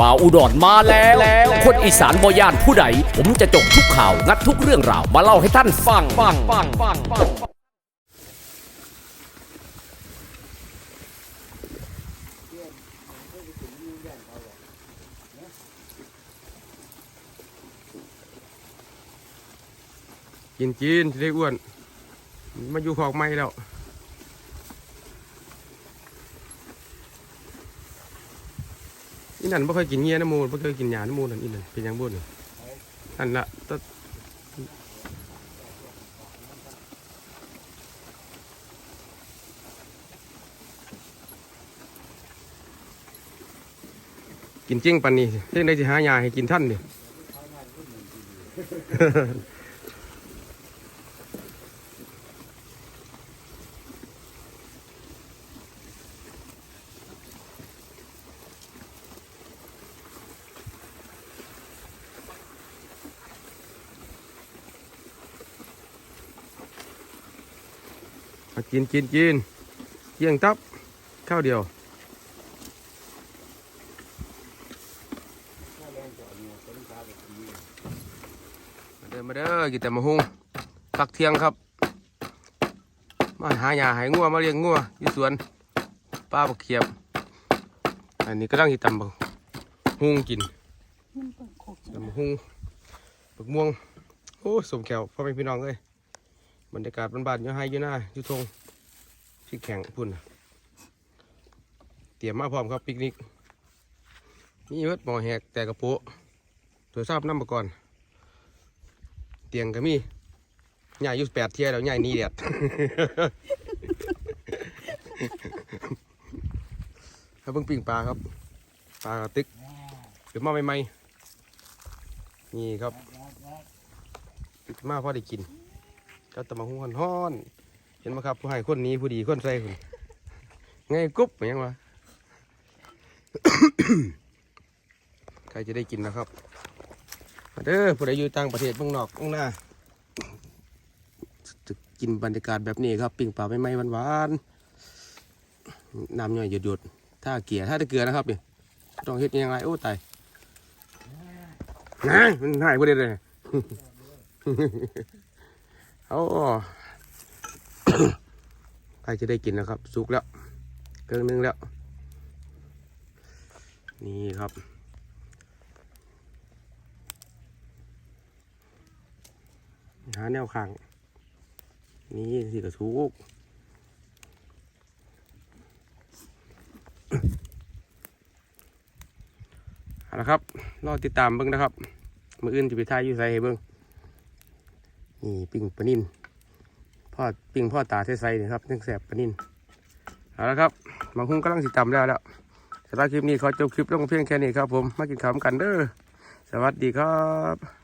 บ่าวอุดรมาแล้ว คนอีสานบย่านผู้ใด ผมจะจบทุกข่าว งัดทุกเรื่องราว มาเล่าให้ท่านฟังฟังฟังฟังฟังกินกินจะได้อ้วน มาอยู่ขอกไม้แล้ว อีนั่นไม่เคยกินเงี้ยน้ำมูลไม่เคยกินหยาน้ำมูลนั่นอีนั่นเป็นยังบุญนั่นละตกินจริงปันนี้เรื่องได้จะหายาให้กินท่านดิ มากินกินกินเยี่ยงตับข้าวเดียวมาเดินมาเด้อกินแต่มาหุงพักเที่ยงครับ มาหาหญ้าหายงัวมาเลี้ยงงัวอยู่สวนป้าบักเขียบ อันนี้ก็ต้องหิตำบักหุงกินตำบักหุงบักม่วง โอ้ยสมแก้วพ่อแม่พี่น้องเอ้ย บรรยากาศบ้านๆอยู่ให้อยู่หน้าอยู่ทงพี่แข่งพุ่นเตรียมมาพร้อมครับปิกนิกนี่เวทหมอแหกแต่กระโปะตัวทราบน้ำมาก่อนเตียงก็มีใหญ่อยู่แปดเทียแล้วใหญ่นี่เด็ดถ้าเพิ่งปิ้งปลาครับ ปลากระตึกหรือมาใหม่ๆนี่ครับมาพอได้กิน ก็ตะมาหุ้นฮ้อน เห็นไหมครับผู้ให้คนนี้ผู้ดีคนใส่คุณไงกุ๊บอนยังวะใครจะได้กินนะครับเด้อผู้ใดอยู่ต่างประเทศเมืองนอกเมืองหน้าจะกินบรรยากาศแบบนี้ครับปิ้งปลาไม่ไหม้หวานๆน้ำย่อยหยดๆถ้าเกลียถ้าตะเกลือนะครับเนี่ยต้องเฮ็ดยังไงโอ้ตายนะมันหายไปเลยเอาใครจะได้กินนะครับ สุกแล้วเครื่องนึงแล้ว นี่ครับหาแนวขังนี่สิกระสุกเอาละครับ รอติดตามเบิ้งนะครับ มืออื่นจะไปท่ายอยู่ใส่เบิ้ง นี่ปิ้งปลานิ่นพ่อปิ้งพ่อตาใส่ๆนี่ครับนึ่งแสบปลานิ่นเอาละครับบางคุ้งกำลังสิตำแล้วแล้วสำหรับคลิปนี้ขอจบคลิปลงเพียงแค่นี้ครับผมมากินข้าวกันเด้อสวัสดีครับ